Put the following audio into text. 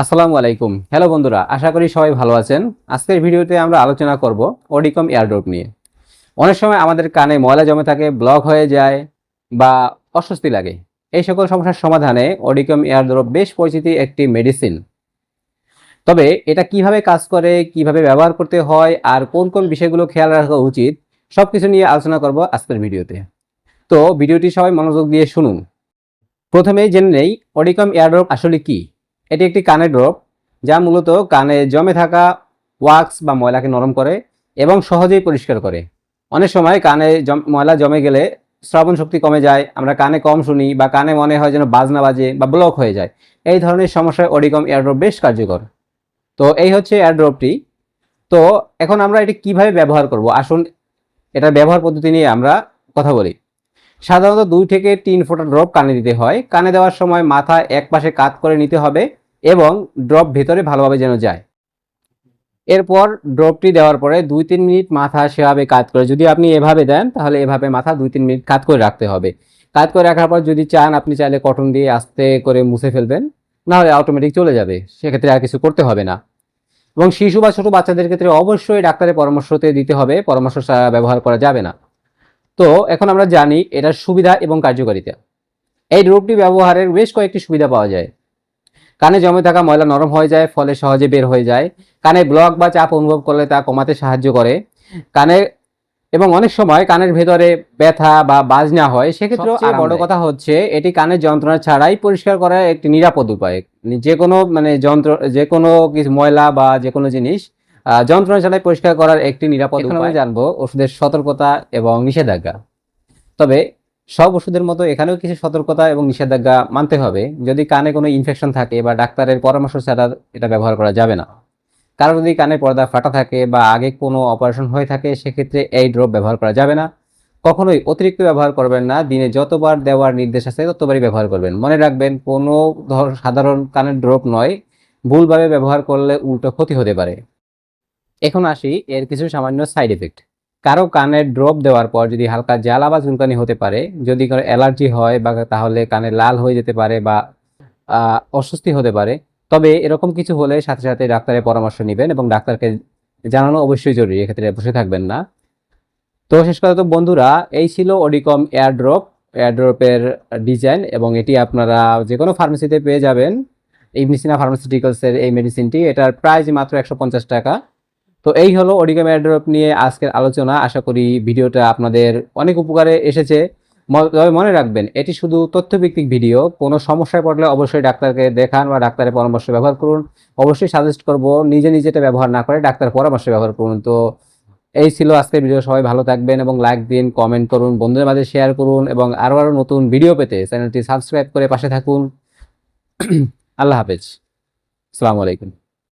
আসসালামু আলাইকুম। হ্যালো বন্ধুরা, আশা করি সবাই ভালো আছেন। আজকের ভিডিওতে আমরা আলোচনা করব অডিকম এয়ারড্রপ নিয়ে। অনেক সময় আমাদের কানে ময়লা জমে থাকে ব্লক হয়ে যায় বা অস্বস্তি লাগে। এই সকল সমস্যার সমাধানে অডিকম এয়ারড্রপ বেশ পরিচিতি একটি মেডিসিন তবে এটা কীভাবে কাজ করে, কীভাবে ব্যবহার করতে হয়, আর কোন কোন বিষয়গুলো খেয়াল রাখা উচিত সব কিছু নিয়ে আলোচনা করব আজকের ভিডিওতে। তো ভিডিওটি সবাই মনোযোগ দিয়ে শুনুন। প্রথমেই জেনে নেই অডিকম এয়ারড্রপ আসলে কি? এটি একটি কানের ড্রপ, যা মূলত কানে জমে থাকা ওয়াক্স বা ময়লাকে নরম করে এবং সহজেই পরিষ্কার করে। অনেক সময় কানে ময়লা জমে গেলে শ্রবণ শক্তি কমে যায়, আমরা কানে কম শুনি বা কানে মনে হয় যেন বাজনা বাজে বা ব্লক হয়ে যায়। এই ধরনের সমস্যায় অডিকম এয়ারড্রপ বেশ কার্যকর। তো এই হচ্ছে এয়ারড্রপটি। তো এখন আমরা এটি কীভাবে ব্যবহার করব? আসুন এটার ব্যবহার পদ্ধতি নিয়ে আমরা কথা বলি। সাধারণত দুই থেকে তিন ফোঁটা ড্রপ কানে দিতে হয়। কানে দেওয়ার সময় মাথা এক পাশে কাত করে নিতে হবে। এবং ড্রপ ভেতরে ভালোভাবে যেন যায়। এরপর ড্রপটি দেওয়ার পরে দুই তিন মিনিট মাথা সেভাবে কাত করে, যদি আপনি এভাবে দেন, তাহলে এভাবে মাথা দুই তিন মিনিট কাত করে রাখতে হবে। কাত করে রাখার পর যদি চান, আপনি চাইলে কটন দিয়ে আস্তে করে মুছে ফেলবেন, না হলে অটোমেটিক চলে যাবে, সেক্ষেত্রে আর কিছু করতে হবে না। এবং শিশু বা ছোট বাচ্চাদের ক্ষেত্রে অবশ্যই ডাক্তারের পরামর্শতে দিতে হবে, পরামর্শ ব্যবহার করা যাবে না। তো এখন আমরা জানি এটার সুবিধা এবং কার্যকারিতা। এই ড্রপটি ব্যবহারের বেশ কয়েকটি সুবিধা পাওয়া যায়। কানে জমে থাকা ময়লা নরম হয়ে যায় ফলে সহজে বের হয়ে যায়। কানে ব্লক বা চাপ অনুভব করলে তা কমাতে সাহায্য করে। কানে এবং অনেক সময় কানের ভেতরে ব্যথা বা বাজনা হয় সেক্ষেত্রেও সবচেয়ে বড় কথা হচ্ছে এটি কানের যন্ত্রণা ছাড়াই পরিষ্কার করার একটি নিরাপদ উপায়। যে কোনো মানে যন্ত্র যে কোনো কিছু ময়লা বা যে কোনো জিনিস আহ, যন্ত্রণা ছাড়াই পরিষ্কার করার একটি নিরাপদ উপায়। জানব ওষুধের সতর্কতা এবং নিষেধাজ্ঞা। তবে সব ওষুধের মতো এখানেও কিছু সতর্কতা এবং নিষেধাজ্ঞা মানতে হবে। যদি কানে কোনো ইনফেকশন থাকে বা ডাক্তারের পরামর্শ ছাড়া এটা ব্যবহার করা যাবে না। কারও যদি কানের পর্দা ফাটা থাকে বা আগে কোনো অপারেশন হয়ে থাকে, সেক্ষেত্রে এই ড্রপ ব্যবহার করা যাবে না। কখনোই অতিরিক্ত ব্যবহার করবেন না। দিনে যতবার দেওয়ার নির্দেশ আছে, ততবারই ব্যবহার করবেন। মনে রাখবেন, কোনো ধর সাধারণ কানের ড্রপ নয়। ভুলভাবে ব্যবহার করলে উল্টো ক্ষতি হতে পারে। এখন আসি এর কিছু সামান্য সাইড এফেক্ট কারও কানের ড্রপ দেওয়ার পর যদি হালকা জ্বালা বা চুলকানি হতে পারে, যদি কারও অ্যালার্জি হয় বা তাহলে কানে লাল হয়ে যেতে পারে বা অস্বস্তি হতে পারে, তবে এরকম কিছু হলে সাথে সাথে ডাক্তারের পরামর্শ নেবেন এবং ডাক্তারকে জানানো অবশ্যই জরুরি, এক্ষেত্রে বসে থাকবেন না। তো শেষ কথা তো বন্ধুরা, এই ছিল অডিকম এয়ারড্রপ এয়ারড্রপের ডিজাইন এবং এটি আপনারা যে কোনো ফার্মেসিতে পেয়ে যাবেন। ইবনিসিনা ফার্মাসিউটিক্যালসের এই মেডিসিনটি এটার প্রাইস মাত্র একশো পঞ্চাশ টাকা। তো এই হলো অডিকম এয়ারড্রপ নিয়ে আজকের আলোচনা। আশা করি ভিডিওটা আপনাদের অনেক উপকারে এসেছে। তবে মনে রাখবেন, এটি শুধু তথ্যভিত্তিক ভিডিও। কোনো সমস্যায় পড়লে অবশ্যই ডাক্তারকে দেখান বা ডাক্তারের পরামর্শ ব্যবহার করুন। অবশ্যই সাজেস্ট করব, নিজে নিজেটা ব্যবহার না করে ডাক্তারের পরামর্শ ব্যবহার করুন। তো এই ছিল আজকের ভিডিও। সবাই ভালো থাকবেন এবং লাইক দিন কমেন্ট করুন, বন্ধুদের মাঝে শেয়ার করুন এবং আরও আরও নতুন ভিডিও পেতে চ্যানেলটি সাবস্ক্রাইব করে পাশে থাকুন। আল্লাহ হাফেজ। আসসালামু আলাইকুম।